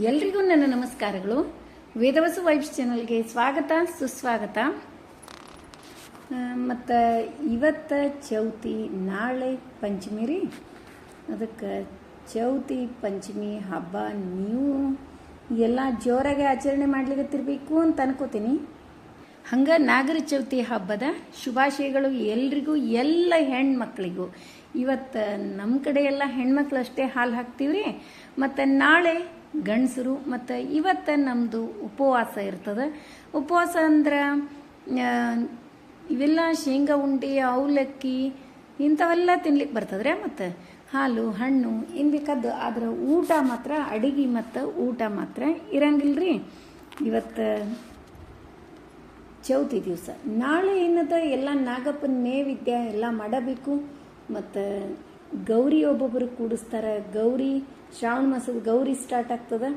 ಎಲ್ರಿಗೂ ನನ್ನ ನಮಸ್ಕಾರಗಳು. ವೇದವಸು ವೈಬ್ಸ್ ಚಾನಲ್ಗೆ ಸ್ವಾಗತ, ಸುಸ್ವಾಗತ. ಮತ್ತು ಇವತ್ತು ಚೌತಿ ನಾಳೆ ಪಂಚಮಿ ರೀ. ಅದಕ್ಕೆ ಚೌತಿ ಪಂಚಮಿ ಹಬ್ಬ ನೀವು ಎಲ್ಲ ಜೋರಾಗಿ ಆಚರಣೆ ಮಾಡ್ಲಿಕತ್ತಿರ್ಬೇಕು ಅಂತ ಅನ್ಕೋತೀನಿ. ಹಂಗೆ ನಾಗರ ಚೌತಿ ಹಬ್ಬದ ಶುಭಾಶಯಗಳು ಎಲ್ರಿಗೂ, ಎಲ್ಲ ಹೆಣ್ಮಕ್ಳಿಗೂ. ಇವತ್ತು ನಮ್ಮ ಕಡೆ ಎಲ್ಲ ಹೆಣ್ಮಕ್ಳು ಅಷ್ಟೇ ಹಾಲು ಹಾಕ್ತೀವ್ರಿ. ಮತ್ತು ನಾಳೆ ಗಂಡಸರು ಮತ್ತು ಇವತ್ತು ನಮ್ಮದು ಉಪವಾಸ ಇರ್ತದೆ. ಉಪವಾಸ ಅಂದ್ರೆ ಇವೆಲ್ಲ ಶೇಂಗಾ, ಉಂಡೆ, ಅವಲಕ್ಕಿ ಇಂಥವೆಲ್ಲ ತಿನ್ಲಿಕ್ಕೆ ಬರ್ತದ್ರೆ ಮತ್ತು? ಹಾಲು, ಹಣ್ಣು ಏನು ಬೇಕಾದ್ದು ಆದ್ರೆ ಊಟ ಮಾತ್ರ, ಅಡಿಗೆ ಮತ್ತು ಊಟ ಮಾತ್ರ ಇರಂಗಿಲ್ಲ ರೀ ಇವತ್ತು ಚೌತಿ ದಿವಸ. ನಾಳೆ ಏನದ ಎಲ್ಲ ನಾಗಪ್ಪನ ನೇವಿದ್ಯ ಎಲ್ಲ ಮಾಡಬೇಕು. ಮತ್ತು ಗೌರಿ ಒಬ್ಬೊಬ್ಬರು ಕೂಡಿಸ್ತಾರೆ. ಗೌರಿ ಶ್ರಾವಣ ಮಾಸದ ಗೌರಿ ಸ್ಟಾರ್ಟ್ ಆಗ್ತದೆ.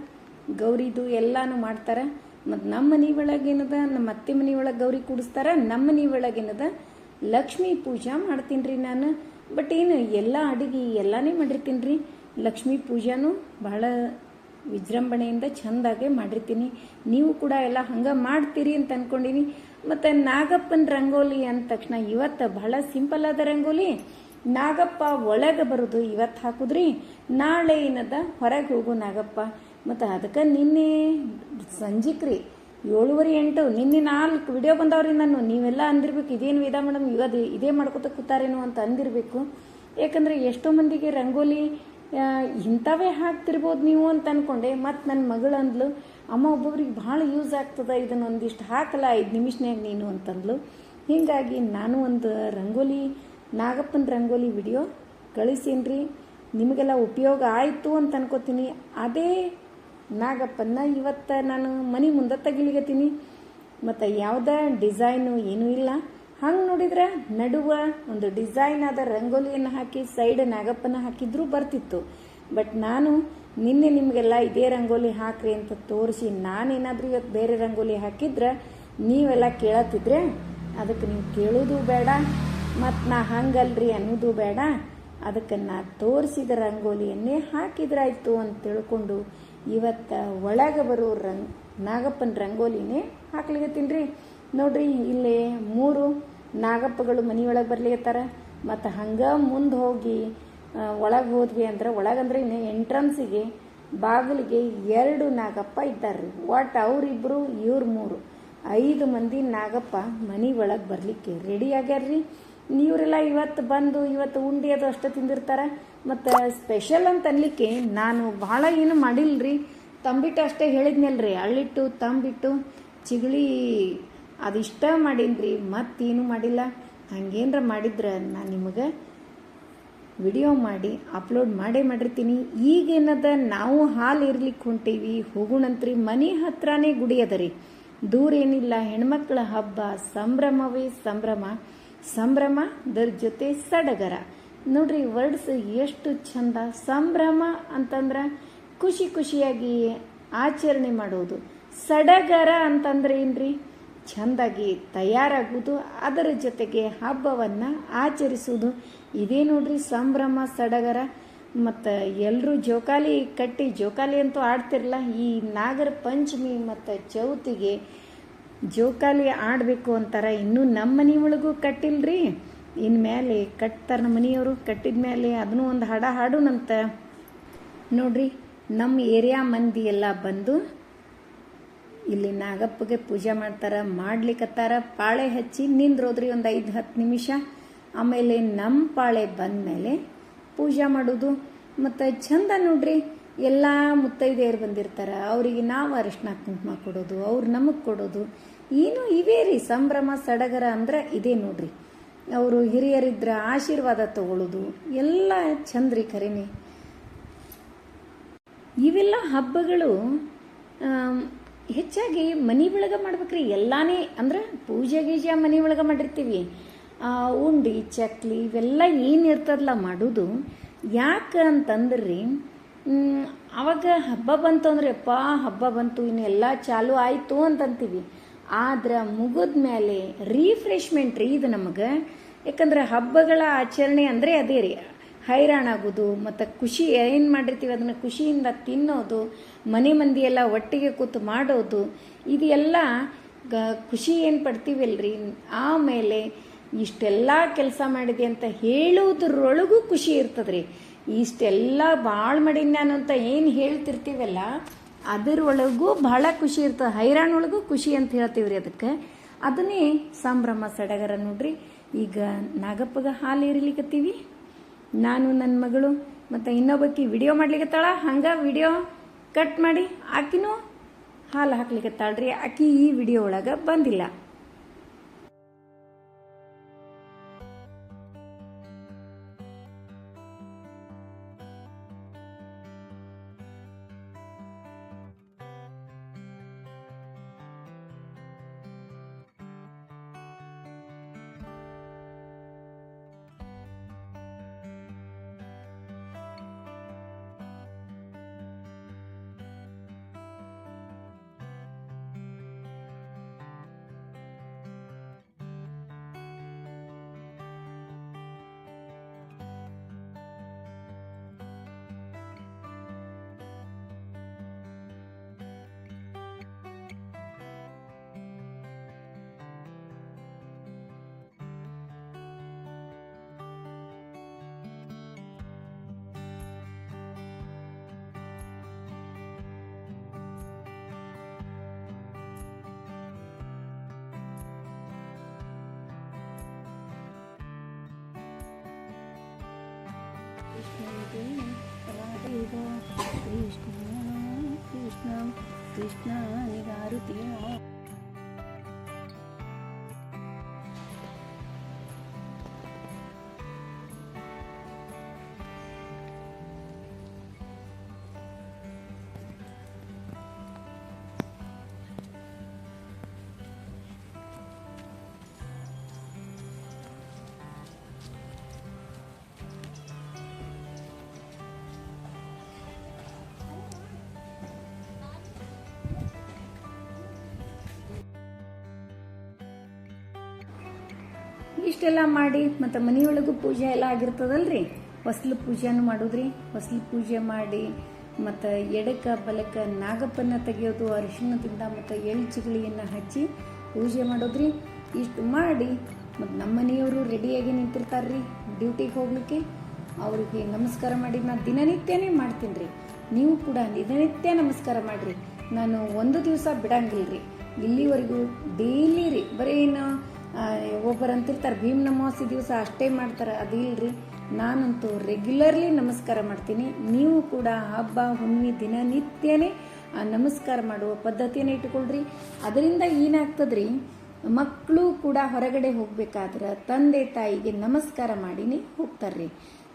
ಗೌರಿದು ಎಲ್ಲಾನು ಮಾಡ್ತಾರೆ. ಮತ್ತು ನಮ್ಮ ಮನೆ ಒಳಗೇನದ ನಮ್ಮ ಅತ್ತೆ ಮನೆ ಒಳಗೆ ಗೌರಿ ಕೂಡಿಸ್ತಾರೆ. ನಮ್ಮ ಮನೆ ಒಳಗೇನದ ಲಕ್ಷ್ಮೀ ಪೂಜಾ ಮಾಡ್ತೀನಿ ರೀ ನಾನು. ಬಟ್ ಏನು ಎಲ್ಲ ಅಡುಗೆ ಎಲ್ಲನೇ ಮಾಡಿರ್ತೀನಿ ರೀ ಲಕ್ಷ್ಮೀ ಪೂಜಾನು ಬಹಳ ವಿಜೃಂಭಣೆಯಿಂದ ಚೆಂದಾಗೆ ಮಾಡಿರ್ತೀನಿ. ನೀವು ಕೂಡ ಎಲ್ಲ ಹಂಗೆ ಮಾಡ್ತೀರಿ ಅಂತ ಅನ್ಕೊಂಡಿನಿ. ಮತ್ತು ನಾಗಪ್ಪನ ರಂಗೋಲಿ ಅಂದ ತಕ್ಷಣ ಇವತ್ತು ಬಹಳ ಸಿಂಪಲ್ ಆದ ರಂಗೋಲಿ. ನಾಗಪ್ಪ ಒಳಗೆ ಬರೋದು ಇವತ್ತು ಹಾಕಿದ್ರಿ? ನಾಳೆ ಏನದ? ಹೊರಗೆ ಹೋಗು ನಾಗಪ್ಪ. ಮತ್ತು ಅದಕ್ಕೆ ನಿನ್ನೆ ಸಂಜಿಕ್ರಿ ಏಳುವರೆ ಎಂಟು, ನಿನ್ನೆ ನಾಲ್ಕು ವಿಡಿಯೋ ಬಂದವ್ರಿ ನಾನು ನೀವೆಲ್ಲ ಅಂದಿರ್ಬೇಕು, ಇದೇನು ವಿಧ ಮೇಡಮ್? ಇವತ್ತು ಇದೇ ಮಾಡ್ಕೊತ ಕೂತಾರೇನು ಅಂತ ಅಂದಿರಬೇಕು. ಯಾಕಂದರೆ ಎಷ್ಟೋ ಮಂದಿಗೆ ರಂಗೋಲಿ ಇಂಥವೇ ಹಾಕ್ತಿರ್ಬೋದು ನೀವು ಅಂತ ಅಂದ್ಕೊಂಡೆ ಮತ್ತು ನನ್ನ ಮಗಳು ಅಂದ್ಲು, ಅಮ್ಮ, ಒಬ್ಬೊಬ್ರಿಗೆ ಭಾಳ ಯೂಸ್ ಆಗ್ತದ ಇದನ್ನ ಒಂದಿಷ್ಟು ಹಾಕಲ್ಲ ಐದು ನಿಮಿಷನ್ಯಾಗ ನೀನು ಅಂತಂದ್ಲು. ಹೀಗಾಗಿ ನಾನು ಒಂದು ರಂಗೋಲಿ ನಾಗಪ್ಪನ ರಂಗೋಲಿ ವಿಡಿಯೋ ಕಳಿಸೀನ್ರಿ? ನಿಮಗೆಲ್ಲ ಉಪಯೋಗ ಆಯಿತು ಅಂತ ಅನ್ಕೋತೀನಿ. ಅದೇ ನಾಗಪ್ಪನ್ನ ಇವತ್ತು ನಾನು ಮನೆ ಮುಂದೆ ತೆಗಿಲಿಗತ್ತೀನಿ ಮತ್ತು ಯಾವುದೇ ಡಿಸೈನು ಏನೂ ಇಲ್ಲ. ಹಂಗೆ ನೋಡಿದ್ರೆ ನಡುವ ಒಂದು ಡಿಸೈನ್ ಆದ ರಂಗೋಲಿಯನ್ನು ಹಾಕಿ ಸೈಡ್ ನಾಗಪ್ಪನ ಹಾಕಿದ್ರೂ ಬರ್ತಿತ್ತು. ಬಟ್ ನಾನು ನಿನ್ನೆ ನಿಮಗೆಲ್ಲ ಇದೇ ರಂಗೋಲಿ ಹಾಕ್ರಿ ಅಂತ ತೋರಿಸಿ ನಾನೇನಾದರೂ ಇವತ್ತು ಬೇರೆ ರಂಗೋಲಿ ಹಾಕಿದ್ರೆ ನೀವೆಲ್ಲ ಕೇಳತ್ತಿದ್ರೆ ಅದಕ್ಕೆ ನೀವು ಕೇಳೋದು ಬೇಡ. ಮತ್ತು ನಾ ಹಂಗಲ್ರಿ ಅನ್ನೋದು ಬೇಡ. ಅದಕ್ಕೆ ನಾ ತೋರಿಸಿದ ರಂಗೋಲಿಯನ್ನೇ ಹಾಕಿದ್ರಾಯ್ತು ಅಂತ ತಿಳ್ಕೊಂಡು ಇವತ್ತು ಒಳಗೆ ಬರೋ ರಂಗ್ ನಾಗಪ್ಪನ ರಂಗೋಲಿನೇ ಹಾಕ್ಲಿಕತ್ತೀನಿ ರೀ. ನೋಡ್ರಿ ಇಲ್ಲಿ ಮೂರು ನಾಗಪ್ಪಗಳು ಮನೆಯೊಳಗೆ ಬರ್ಲಿಕತ್ತಾರ. ಮತ್ತು ಹಂಗೆ ಮುಂದೆ ಹೋಗಿ ಒಳಗೆ ಹೋದ್ವಿ ಅಂದ್ರೆ ಒಳಗಂದ್ರೆ ಇನ್ನು ಎಂಟ್ರನ್ಸಿಗೆ ಬಾಗಿಲಿಗೆ ಎರಡು ನಾಗಪ್ಪ ಇದ್ದಾರೆ ಒಟ್ಟು ಅವರಿಬ್ಬರು ಇವ್ರು ಮೂರು. ಐದು ಮಂದಿ ನಾಗಪ್ಪ ಮನೆ ಒಳಗೆ ಬರಲಿಕ್ಕೆ ರೆಡಿ ಆಗ್ಯಾರ್ರಿ. ಇವರೆಲ್ಲ ಇವತ್ತು ಬಂದು, ಇವತ್ತು ಉಂಡಿ ಅದು ಅಷ್ಟು ತಿಂದಿರ್ತಾರೆ. ಮತ್ತು ಸ್ಪೆಷಲ್ ಅಂತ ಅನ್ಲಿಕ್ಕೆ ನಾನು ಭಾಳ ಏನು ರೀ ತಂಬಿಟ್ಟು ಅಷ್ಟೇ ಹೇಳಿದ್ನಲ್ರಿ. ಅಳ್ಳಿಟ್ಟು ತಂಬಿಟ್ಟು, ಚಿಗಳಿ, ಅದಿಷ್ಟ ರೀ ಮತ್ತೇನು ಮಾಡಿಲ್ಲ. ಹಂಗೇನರ ಮಾಡಿದ್ರೆ ನಾನು ನಿಮಗೆ ವಿಡಿಯೋ ಮಾಡಿ, ಅಪ್ಲೋಡ್ ಮಾಡೇ ಮಾಡಿರ್ತೀನಿ. ಈಗೇನದ ನಾವು ಹಾಲು ಇರ್ಲಿಕ್ಕೆ ಹೊಂಟೀವಿ. ಹೋಗೋಣಂತ್ರಿ. ಮನೆ ಹತ್ರನೇ ಗುಡಿ ಅದ ರೀ. ದೂರ ಏನಿಲ್ಲ. ಹೆಣ್ಮಕ್ಳ ಹಬ್ಬ, ಸಂಭ್ರಮವೇ ಸಂಭ್ರಮ. ಸಂಭ್ರಮದರ ಜೊತೆ ಸಡಗರ. ನೋಡ್ರಿ ವರ್ಡ್ಸ್ ಎಷ್ಟು ಚಂದ. ಸಂಭ್ರಮ ಅಂತಂದ್ರೆ ಖುಷಿ ಖುಷಿಯಾಗಿ ಆಚರಣೆ ಮಾಡೋದು. ಸಡಗರ ಅಂತಂದ್ರೆ ಏನ್ರಿ? ಚಂದಾಗಿ ತಯಾರಾಗುವುದು, ಅದರ ಜೊತೆಗೆ ಹಬ್ಬವನ್ನು ಆಚರಿಸುವುದು. ಇದೇ ನೋಡ್ರಿ ಸಂಭ್ರಮ, ಸಡಗರ. ಮತ್ತು ಎಲ್ಲರೂ ಜೋಕಾಲಿ ಕಟ್ಟಿ ಜೋಕಾಲಿ ಅಂತೂ ಆಡ್ತಿರಲ್ಲ ಈ ನಾಗರ ಪಂಚಮಿ ಮತ್ತು ಚೌತಿಗೆ ಜೋಕಾಲಿ ಆಡಬೇಕು ಅಂತಾರೆ, ಇನ್ನೂ ನಮ್ಮ ಮನೆ ಒಳಗೂ ಕಟ್ಟಿಲ್ರಿ ಇನ್ಮೇಲೆ ಕಟ್ತಾರೆ ನಮ್ಮ ಮನೆಯವರು, ಕಟ್ಟಿದ ಮೇಲೆ ಅದನ್ನೂ ಒಂದು ಹಾಡ ಹಾಡುನಂತ. ನೋಡ್ರಿ, ನಮ್ಮ ಏರಿಯಾ ಮಂದಿ ಎಲ್ಲ ಬಂದು ಇಲ್ಲಿ ನಾಗಪ್ಪಗೆ ಪೂಜೆ ಮಾಡ್ತಾರೆ ಮಾಡ್ಲಿಕ್ಕತ್ತಾರ ಪಾಳೆ ಹಚ್ಚಿ ನಿಂದ್ರೋದ್ರಿ ಒಂದು ಐದು ಹತ್ತು ನಿಮಿಷ. ಆಮೇಲೆ ನಮ್ಮ ಪಾಳೆ ಬಂದ ಮೇಲೆ ಪೂಜೆ ಮಾಡೋದು. ಮತ್ತು ಚಂದ ನೋಡ್ರಿ, ಎಲ್ಲ ಮುತ್ತೈದೆಯರು ಬಂದಿರ್ತಾರೆ. ಅವರಿಗೆ ನಾವು ಅರಿಶಿನ ಕುಂಕುಮ ಕೊಡೋದು, ಅವ್ರು ನಮಗೆ ಕೊಡೋದು. ಏನು ಇವೇ ರೀ ಸಂಭ್ರಮ ಸಡಗರ ಅಂದ್ರೆ ಇದೇ ನೋಡ್ರಿ. ಅವರು ಹಿರಿಯರಿದ್ರ ಆಶೀರ್ವಾದ ತಗೊಳ್ಳೋದು ಎಲ್ಲ ಚಂದ್ರಿ ಕರೀನಿ. ಇವೆಲ್ಲ ಹಬ್ಬಗಳು ಹೆಚ್ಚಾಗಿ ಮನೆ ಒಳಗೆ ಮಾಡ್ಬೇಕ್ರಿ. ಎಲ್ಲಾನೇ ಅಂದ್ರೆ ಪೂಜೆ ಗೀಜೆ ಮನೆ ಒಳಗೆ ಮಾಡಿರ್ತೀವಿ. ಆ, ಉಂಡಿ ಚಕ್ಲಿ ಇವೆಲ್ಲ ಏನು ಇರ್ತದಲ್ಲ ಮಾಡೋದು. ಯಾಕೆ ಅಂತಂದ್ರಿ ಅವಾಗ ಹಬ್ಬ ಬಂತು ಅಂದ್ರೆ ಅಪ್ಪ ಹಬ್ಬ ಬಂತು ಇನ್ನು ಎಲ್ಲ ಚಾಲು ಆಯಿತು ಅಂತಂತೀವಿ. ಆದ್ರೆ ಮುಗಿದ ಮೇಲೆ ರೀಫ್ರೆಶ್ಮೆಂಟ್ ರೀ ಇದು ನಮಗೆ. ಯಾಕಂದ್ರೆ ಹಬ್ಬಗಳ ಆಚರಣೆ ಅಂದರೆ ಅದೇ ರೀ. ಹೈರಾಣಾಗೋದು, ಮತ್ತು ಖುಷಿ ಏನು ಮಾಡಿರ್ತೀವಿ ಅದನ್ನು ಖುಷಿಯಿಂದ ತಿನ್ನೋದು, ಮನೆ ಮಂದಿ ಎಲ್ಲ ಒಟ್ಟಿಗೆ ಕೂತು ಮಾಡೋದು, ಇದೆಲ್ಲ ಗ ಖುಷಿ ಏನು ಪಡ್ತೀವಲ್ರಿ? ಆಮೇಲೆ ಇಷ್ಟೆಲ್ಲ ಕೆಲಸ ಮಾಡಿದೆ ಅಂತ ಹೇಳೋದ್ರೊಳಗೂ ಖುಷಿ ಇರ್ತದ್ರಿ. ಇಷ್ಟೆಲ್ಲ ಭಾಳ ಮಾಡೀನಿ ನಾನು ಅಂತ ಏನು ಹೇಳ್ತಿರ್ತೀವಲ್ಲ ಅದರೊಳಗೂ ಬಹಳ ಖುಷಿ ಇರ್ತದೆ. ಹೈರಾಣೊಳಗೂ ಖುಷಿ ಅಂತ ಹೇಳ್ತೀವಿ ರೀ ಅದಕ್ಕೆ. ಅದನ್ನೇ ಸಂಭ್ರಮ ಸಡಗರ ನೋಡ್ರಿ. ಈಗ ನಾಗಪ್ಪಗ ಹಾಲು ಇರಲಿಕ್ಕತ್ತೀವಿ ನಾನು ನನ್ನ ಮಗಳು ಮತ್ತು ಇನ್ನೊಬ್ಬಕ್ಕಿ ವಿಡಿಯೋ ಮಾಡ್ಲಿಕ್ಕತ್ತಾಳ ಹಂಗೆ ವಿಡಿಯೋ ಕಟ್ ಮಾಡಿ ಆಕಿನೂ ಹಾಲು ಹಾಕ್ಲಿಕತ್ತಾಳ್ರಿ. ಆಕಿ ಈ ವಿಡಿಯೋ ಒಳಗೆ ಬಂದಿಲ್ಲ. కృష్ణ కృష్ణ కృష్ణ నిగారు తీ ಇಷ್ಟೆಲ್ಲ ಮಾಡಿ, ಮತ್ತು ಮನೆಯೊಳಗೂ ಪೂಜೆ ಎಲ್ಲ ಆಗಿರ್ತದಲ್ರಿ? ಹೊಸ್ಲು ಪೂಜೆನೂ ಮಾಡೋದ್ರಿ? ಹೊಸ್ಲು ಪೂಜೆ ಮಾಡಿ, ಮತ್ತು ಎಡಕ ಬಲಕ ನಾಗಪ್ಪನ ತೆಗೆಯೋದು, ಅರಿಶಿಣದಿಂದ ಮತ್ತು ಎಳ್ಳು ಚಿಗಳಿಯನ್ನು ಹಚ್ಚಿ ಪೂಜೆ ಮಾಡೋದ್ರಿ? ಇಷ್ಟು ಮಾಡಿ ಮತ್ತು ನಮ್ಮ ಮನೆಯವರು ರೆಡಿಯಾಗಿ ನಿಂತಿರ್ತಾರೆ ರೀ ಡ್ಯೂಟಿಗೆ ಹೋಗ್ಲಿಕ್ಕೆ. ಅವ್ರಿಗೆ ನಮಸ್ಕಾರ ಮಾಡಿ ನಾನು ದಿನನಿತ್ಯನೇ ಮಾಡ್ತೀನಿ ರೀ ನೀವು ಕೂಡ ದಿನನಿತ್ಯ ನಮಸ್ಕಾರ ಮಾಡಿರಿ. ನಾನು ಒಂದು ದಿವಸ ಬಿಡಂಗಿಲ್ಲ ರೀ ಇಲ್ಲಿವರೆಗೂ ಡೈಲಿ ರೀ, ಬರೀ ಏನು ಒಬ್ಬರು ಅಂತಿರ್ತಾರೆ, ಭೀಮ್ ನಮಾಸಿ ದಿವಸ ಅಷ್ಟೇ ಮಾಡ್ತಾರೆ ಅದು ಇಲ್ರಿ ನಾನಂತೂ ರೆಗ್ಯುಲರ್ಲಿ ನಮಸ್ಕಾರ ಮಾಡ್ತೀನಿ. ನೀವು ಕೂಡ ಹಬ್ಬ, ಹುಣ್ಣಿಮೆ ಆ, ನಮಸ್ಕಾರ ಮಾಡುವ ಪದ್ಧತಿಯನ್ನು ಇಟ್ಕೊಳ್ರಿ ಅದರಿಂದ ಏನಾಗ್ತದ್ರಿ ಮಕ್ಕಳು ಕೂಡ ಹೊರಗಡೆ ಹೋಗ್ಬೇಕಾದ್ರೆ ತಂದೆ, ತಾಯಿಗೆ ನಮಸ್ಕಾರ ಮಾಡಿನೇ ಹೋಗ್ತಾರ್ರಿ.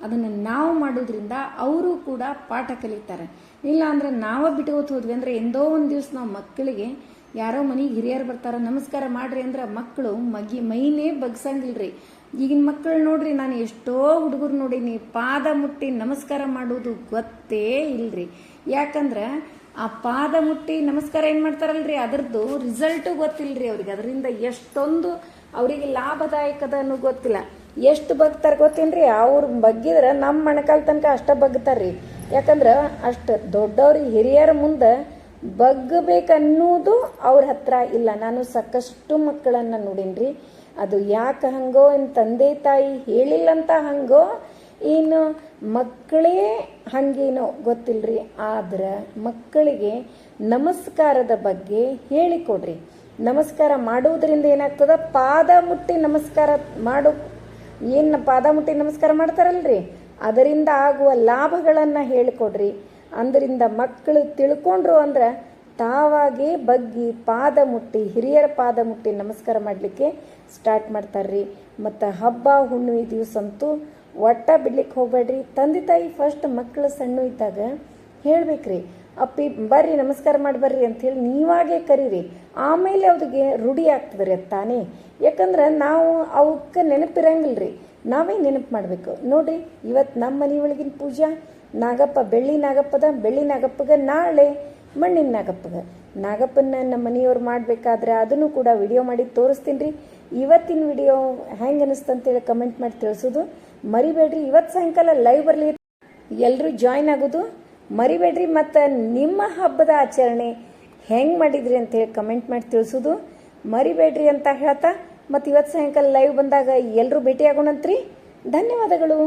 ಅದನ್ನು ನಾವು ಮಾಡೋದ್ರಿಂದ ಅವರು ಕೂಡ ಪಾಠ ಕಲಿತಾರೆ. ಇಲ್ಲ ಅಂದ್ರೆ ನಾವೇ ಬಿಟ್ಕೋತ ಹೋದ್ವಿ ಅಂದರೆ, ಎಂದೋ ಒಂದು ದಿವಸ ನಾವು ಮಕ್ಕಳಿಗೆ ಯಾರೋ ಮನೆಗೆ ಹಿರಿಯರು ಬರ್ತಾರ, ನಮಸ್ಕಾರ ಮಾಡ್ರಿ ಅಂದ್ರೆ ಮಕ್ಕಳು ಮಗಿ ಮೈನೇ ಬಗ್ಸಂಗಿಲ್ರಿ. ಈಗಿನ ಮಕ್ಕಳು ನೋಡ್ರಿ, ನಾನು ಎಷ್ಟೋ ಹುಡುಗರು ನೋಡೀನಿ, ಪಾದ ಮುಟ್ಟಿ ನಮಸ್ಕಾರ ಮಾಡೋದು ಗೊತ್ತೇ ಇಲ್ರಿ. ಯಾಕಂದ್ರೆ ಆ ಪಾದ ಮುಟ್ಟಿ ನಮಸ್ಕಾರ ಏನು ಮಾಡ್ತಾರಲ್ರಿ, ಅದರದ್ದು ರಿಸಲ್ಟು ಗೊತ್ತಿಲ್ರಿ ಅವ್ರಿಗೆ. ಅದರಿಂದ ಎಷ್ಟೊಂದು ಅವರಿಗೆ ಲಾಭದಾಯಕದ ಅನ್ನೋ ಗೊತ್ತಿಲ್ಲ. ಎಷ್ಟು ಬಗ್ತಾರ ಗೊತ್ತೇನ್ರಿ, ಅವ್ರ ಬಗ್ಗಿದ್ರೆ ನಮ್ಮ ಮಣಕಾಲ್ ತನಕ ಅಷ್ಟ ಬಗ್ತಾರ್ರಿ. ಯಾಕಂದ್ರೆ ಅಷ್ಟು ದೊಡ್ಡವ್ರಿಗೆ ಹಿರಿಯರ ಮುಂದೆ ಬಗ್ಗಬೇಕನ್ನೋದು ಅವ್ರ ಹತ್ರ ಇಲ್ಲ. ನಾನು ಸಾಕಷ್ಟು ಮಕ್ಕಳನ್ನ ನೋಡೀನ್ರಿ. ಅದು ಯಾಕೆ ಹಂಗೋ ಇನ್ ತಂದೆ ತಾಯಿ ಹೇಳಿಲ್ಲಂತ ಹಂಗೋ ಏನು ಮಕ್ಕಳೇ ಹಂಗೇನೋ ಗೊತ್ತಿಲ್ರಿ. ಆದ್ರೆ ಮಕ್ಕಳಿಗೆ ನಮಸ್ಕಾರದ ಬಗ್ಗೆ ಹೇಳಿಕೊಡ್ರಿ. ನಮಸ್ಕಾರ ಮಾಡುವುದರಿಂದ ಏನಾಗ್ತದ? ಪಾದ ಮುಟ್ಟಿ ನಮಸ್ಕಾರ ಮಾಡು, ಏನು ಪಾದ ಮುಟ್ಟಿ ನಮಸ್ಕಾರ ಮಾಡ್ತಾರಲ್ರಿ? ಅದರಿಂದ ಆಗುವ ಲಾಭಗಳನ್ನು ಹೇಳಿಕೊಡ್ರಿ. ಅದರಿಂದ ಮಕ್ಕಳು ತಿಳ್ಕೊಂಡ್ರು ಅಂದ್ರೆ ತಾವಾಗಿ ಬಗ್ಗಿ ಪಾದ ಮುಟ್ಟಿ, ಹಿರಿಯರ ಪಾದ ಮುಟ್ಟಿ ನಮಸ್ಕಾರ ಮಾಡಲಿಕ್ಕೆ ಸ್ಟಾರ್ಟ್ ಮಾಡ್ತಾರ್ರಿ. ಮತ್ತು ಹಬ್ಬ, ಹುಣ್ಣಿಮೆ ದಿವಸ ಅಂತೂ ಒಟ್ಟ ಬಿಡ್ಲಿಕ್ಕೆ ಹೋಗ್ಬೇಡ್ರಿ. ತಂದೆ ತಾಯಿ ಫಸ್ಟ್ ಮಕ್ಕಳು ಸಣ್ಣ ಇದ್ದಾಗ ಹೇಳ್ಬೇಕ್ರಿ, ಅಪ್ಪಿ, ಬರ್ರಿ, ನಮಸ್ಕಾರ ಮಾಡಿ ಬರ್ರಿ ಅಂಥೇಳಿ ನೀವಾಗೇ ಕರೀರಿ. ಆಮೇಲೆ ಅವ್ರಿಗೆ ರೂಢಿ ಆಗ್ತದೆ ರೀ ತಾನೇ. ಯಾಕಂದ್ರೆ ನಾವು ಅವಕ್ಕೆ ನೆನಪಿರಂಗಿಲ್ಲ ರೀ ನಾವೇ ನೆನಪು ಮಾಡಬೇಕು. ನೋಡ್ರಿ ಇವತ್ತು ನಮ್ಮ ಮನೆ ಒಳಗಿನ ಪೂಜಾ ನಾಗಪ್ಪ ಬೆಳ್ಳಿ ನಾಗಪ್ಪದ, ಬೆಳ್ಳಿ ನಾಗಪ್ಪಗ ನಾಳೆ ಮಣ್ಣಿನ ನಾಗಪ್ಪಗ. ನಾಗಪ್ಪನ ನಮ್ಮ ಮನೆಯವ್ರು ಮಾಡಬೇಕಾದ್ರೆ ಅದನ್ನು ಕೂಡ ವಿಡಿಯೋ ಮಾಡಿ ತೋರಿಸ್ತೀನಿ ರೀ. ಇವತ್ತಿನ ವಿಡಿಯೋ ಹೆಂಗೆ ಅನಿಸ್ತು ಅಂತೇಳಿ ಕಮೆಂಟ್ ಮಾಡಿ ತಿಳಿಸೋದು. ಮರಿಬೇಡ್ರಿ, ಇವತ್ತು ಸಾಯಂಕಾಲ ಲೈವ್ ಬರಲಿ. ಎಲ್ಲರೂ ಜಾಯ್ನ್ ಆಗೋದು. ಮರಿಬೇಡ್ರಿ, ಮತ್ತು ನಿಮ್ಮ ಹಬ್ಬದ ಆಚರಣೆ ಹೆಂಗೆ ಮಾಡಿದ್ರಿ ಅಂತೇಳಿ ಕಮೆಂಟ್ ಮಾಡಿ ತಿಳಿಸೋದು. ಮರಿಬೇಡ್ರಿ ಅಂತ ಹೇಳ್ತಾ, ಮತ್ತು ಇವತ್ತು ಸಾಯಂಕಾಲ ಲೈವ್ ಬಂದಾಗ ಎಲ್ಲರೂ ಭೇಟಿಯಾಗೋಣಂತ್ರಿ. ಧನ್ಯವಾದಗಳು.